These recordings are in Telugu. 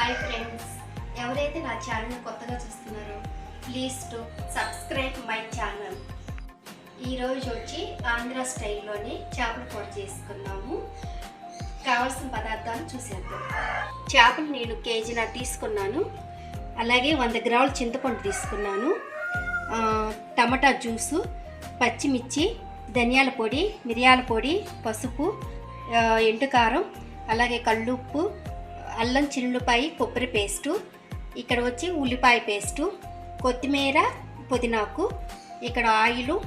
Hi friends. ఎవరైతే నా ఛానల్ కొత్తగా చూస్తున్నారో please to subscribe my channel. ఈరోజు వచ్చి ఆంధ్ర స్టైల్లోనే చేపల కూర చేసుకున్నాము. కావాల్సిన పదార్థాలు చూసేద్దాం. చేపలు నేను కేజీన తీసుకున్నాను. అలాగే వంద గ్రాముల చింతపండు తీసుకున్నాను. టమాటా జ్యూసు పచ్చిమిర్చి ధనియాల పొడి మిరియాల పొడి పసుపు ఎండుకారం అలాగే కళ్ళుప్పు అల్లం చిన్నులపాయి కొబ్బరి పేస్టు ఇక్కడ వచ్చి ఉల్లిపాయ పేస్టు కొత్తిమీర పుదీనాకు ఇక్కడ ఆయిల్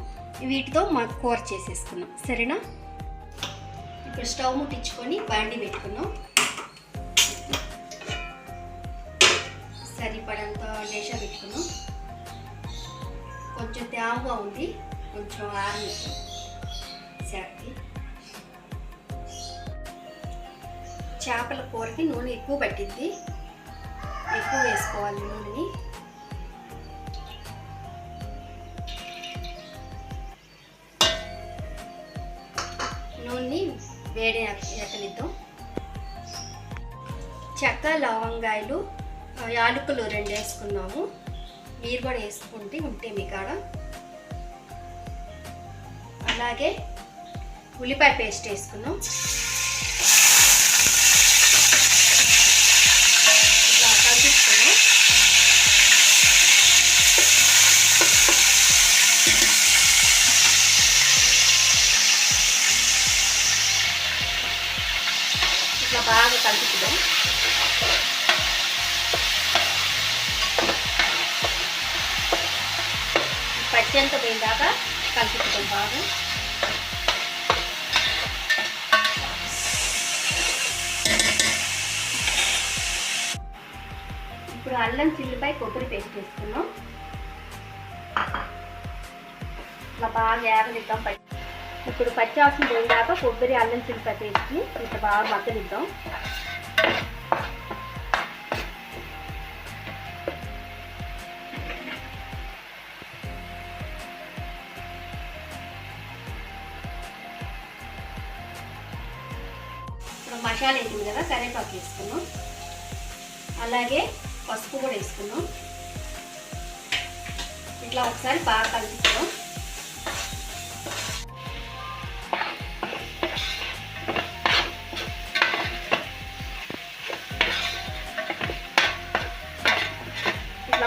వీటితో మా కూర చేసేసుకున్నాం. సరేనా? ఇప్పుడు స్టవ్ ముట్టించుకొని బాండి పెట్టుకున్నాం. సరిపడంత లేచ పెట్టుకున్నాం. కొంచెం తేమగా ఉంది కొంచెం ఆరనిద్దాం. శాఖకి చేపల కూరకి నూనె ఎక్కువ పట్టింది ఎక్కువ వేసుకోవాలి నూనెని. నూనెని వేడి ఎక్కనిద్దాం చెక్క లవంగాయలు యాలకులు రెండు వేసుకున్నాము. మీరు కూడా వేసుకుంటే ఉంటే మీ కాడ. అలాగే ఉల్లిపాయ పేస్ట్ వేసుకున్నాం బాగా కలుపుతున్నాం పచ్చంత పోయిందాక కలుపుతున్నాం బాగా. ఇప్పుడు అల్లం చిల్లిపాయ కొబ్బరి పేస్ట్ వేసుకున్నాం ఇట్లా బాగా ఏగనిద్దాం పచ్చి ఇప్పుడు పచ్చి వాసన పోయిందాక కొబ్బరి అల్లం చిల్లిపాయ పేస్ట్ని ఇట్లా బాగా మగ్గనిద్దాం. మసాలా వేసింది కదా కరివేపాకు వేసుకున్నాం. అలాగే పసుపు కూడా వేసుకున్నాం. ఇట్లా ఒకసారి బాగా కలుపుకున్నాం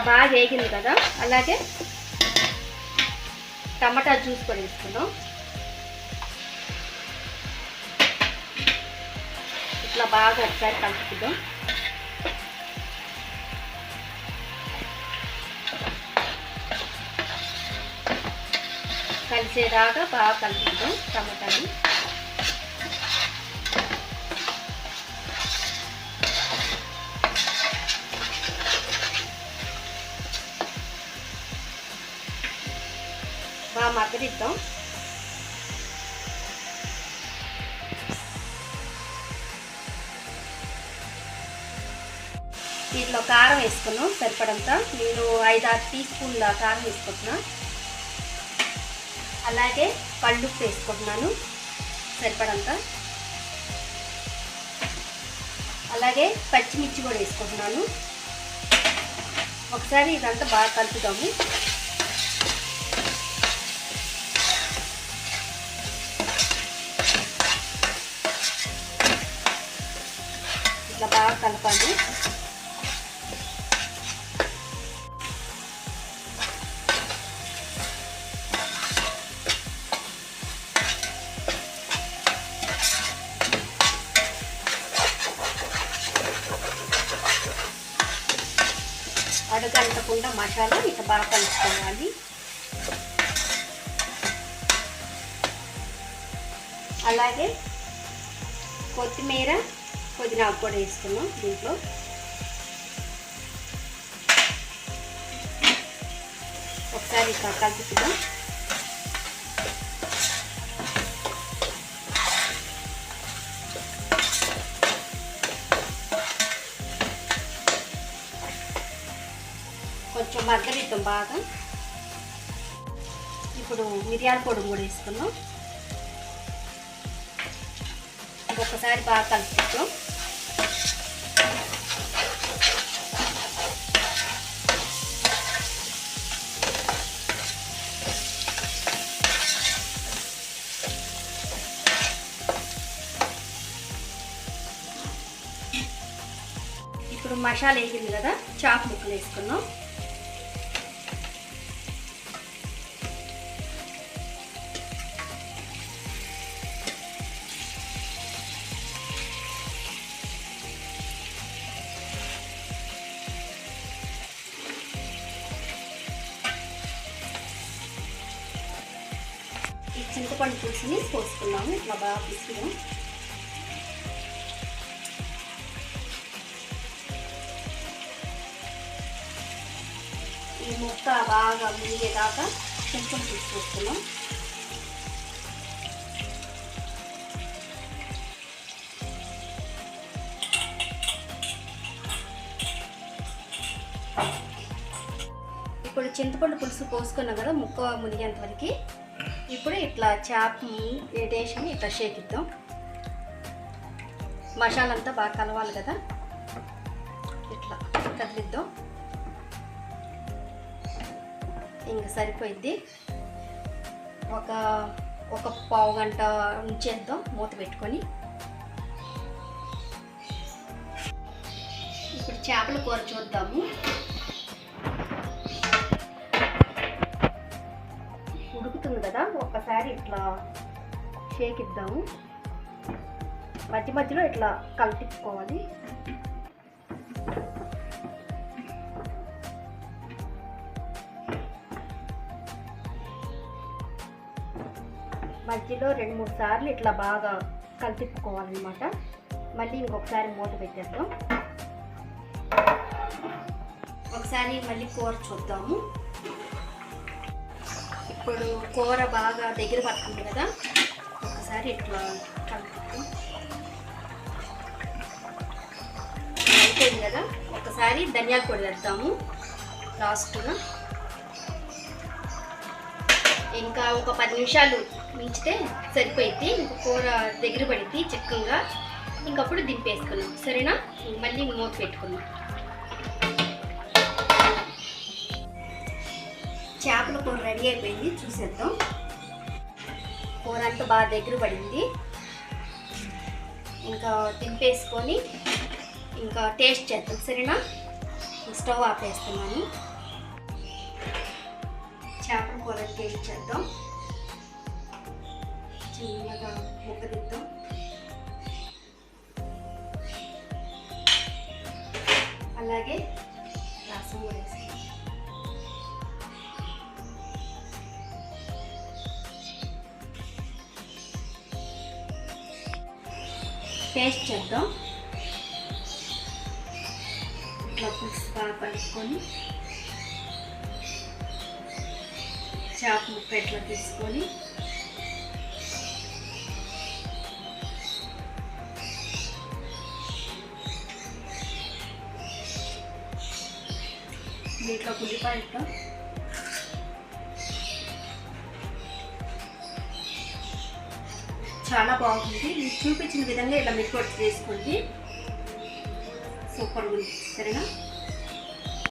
బాగా వేగింది కదా. అలాగే టమాటా జ్యూస్ కూడా వేసుకున్నాం ఇట్లా బాగా ఒకసారి కలుపుకుందాం. కలిసేదాకా బాగా కలుపుకుందాం టమాటాని. బాగా మగ్గనిద్దాం దీంట్లో కారం వేసుకున్నాం సరిపడంత. నేను ఐదు ఆరు టీ స్పూన్ల కారం వేసుకుంటున్నా. అలాగే కళ్ళుప్పు వేసుకుంటున్నాను సరిపడంత. అలాగే పచ్చిమిర్చి కూడా వేసుకుంటున్నాను. ఒకసారి ఇదంతా బాగా కలుపుదాము. ఇట్లా బాగా కలపాలి. అడగంటకుండా మసాలా ఇక బాగా కలుపుకోవాలి. అలాగే కొత్తిమీర పుదీనా కూడా వేసుకున్నాం దీంట్లో. ఒకసారి కలుపుకుందాం కొంచెం మగ్గరిద్దాం బాగా. ఇప్పుడు మిరియాల పొడి కూడా వేసుకున్నాం ఒక్కసారి బాగా ఇప్పుడు మసాలా వేసింది కదా చాప్ ముక్కలు వేసుకున్నాం చింతపండు పులుసుని పోసుకున్నాము. ఇట్లా బాగా పిసికినాం ఈ ముక్క బాగా మునిగేదాకా చింతపండు పులుసు పోసుకున్నాం. ఇప్పుడు చింతపండు పులుసు పోసుకున్నాం కదా ముక్క మునిగేంత వరకు ఇప్పుడు ఇట్లా చేపని వేసి ఇట్లా షేక్ ఇద్దాం బాగా కలవాలి కదా. ఇట్లా కదిలిద్దాం. ఇంకా సరిపోయింది ఒక ఒక పావు గంట ఉంచేద్దాం మూత పెట్టుకొని. ఇప్పుడు చేపల కూర చూద్దాము. ఒక్కసారి ఇట్లా షేక్ ఇద్దాము. మధ్య మధ్యలో ఇట్లా కలిపించుకోవాలి. మధ్యలో రెండు మూడు సార్లు ఇట్లా బాగా కలిపిప్పుకోవాలన్నమాట మళ్ళీ ఇంకొకసారి మూత పెట్టేద్దాం. ఒకసారి మళ్ళీ కూర చూద్దాము. ఇప్పుడు కూర బాగా దగ్గర పడుతుంది కదా ఒకసారి ఇట్లా కలుపుతాం అయిపోయింది కదా ఒకసారి ధనియాల పొడి వేద్దాము లాస్ట్గా ఇంకా ఒక పది నిమిషాలు మించితే సరిపోయింది ఇంకా కూర దగ్గర పడిద్ది చిక్కగా. ఇంకప్పుడు దింపేసుకున్నాం సరేనా? మళ్ళీ మూత పెట్టుకున్నాం చేపల కూర రెడీ అయిపోయింది చూసేద్దాం. కూర అంతా బాగా దగ్గర పడింది. ఇంకా తింపేసుకొని ఇంకా టేస్ట్ చేద్దాం సరేనా? స్టవ్ ఆపేస్తున్నాను. చేపల కూర టేస్ట్ చేద్దాం. చిన్నగా ముగ్గదిద్దాం అలాగే పేస్ట్ చేద్దాం. ఇట్లా పులుసు బాగా కలుపుకొని చేప ముక్క ఇట్లా తీసుకొని దీంట్లో ఉల్లిపాయ చాలా బాగుంది. మీకు చూపించిన విధంగా ఇలా మీకు చేసుకోండి సూపర్ ఉంది. సరేనా?